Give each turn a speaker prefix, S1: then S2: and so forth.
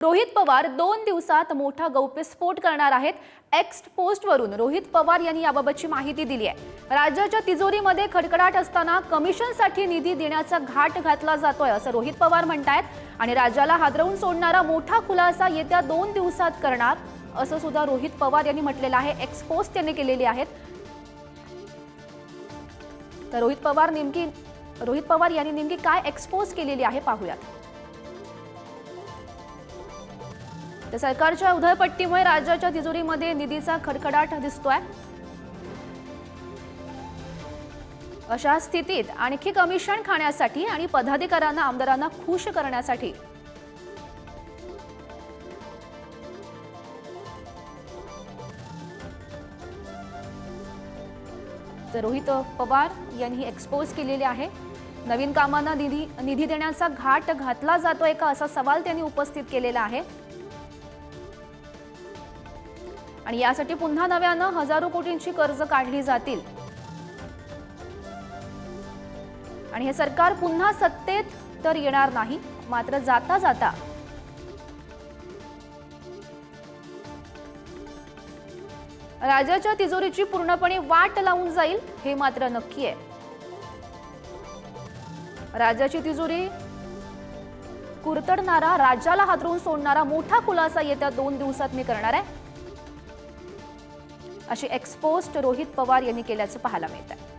S1: रोहित पवार दोन दिवसात मोठा गौप्यस्फोट करणार आहेत. एक्स पोस्टवरून रोहित पवार यांनी याबाबतची माहिती दिली आहे. राज्याच्या तिजोरीमध्ये खडखडाट असताना कमिशनसाठी निधी देण्याचा घाट घातला जातोय असं रोहित पवार म्हणतायत. आणि राज्याला हादरवून सोडणारा मोठा खुलासा येत्या दोन दिवसात करणार असं सुद्धा रोहित पवार यांनी म्हटलेलं आहे. एक्स पोस्ट त्यांनी केलेली आहेत. तर रोहित पवार नेमकी रोहित पवार यांनी नेमकी काय एक्सपोज केलेली आहे पाहूयात. तर सरकारच्या उधळपट्टीमुळे राज्याच्या तिजोरीमध्ये निधीचा खडखडाट दिसतोय. अशा स्थितीत आणखी कमिशन खाण्यासाठी आणि पदाधिकाऱ्यांना आमदारांना खुश करण्यासाठी तर रोहित पवार यांनी एक्सपोज केलेले आहे. नवीन कामांना निधी निधी देण्याचा घाट घातला जातोय का असा सवाल त्यांनी उपस्थित केलेला आहे. आणि यासाठी पुन्हा नव्यानं हजारो कोटींची कर्ज काढली जातील. आणि हे सरकार पुन्हा सत्तेत तर येणार नाही मात्र जाता जाता राज्याच्या तिजोरीची पूर्णपणे वाट लावून जाईल हे मात्र नक्की आहे. राज्याची तिजोरी कुरतडणारा राज्याला हादरवून सोडणारा मोठा खुलासा येत्या दोन दिवसात मी करणार आहे. अशी एक्सपोस्ट रोहित पवार यांनी केल्याचं पाहायला मिळत आहे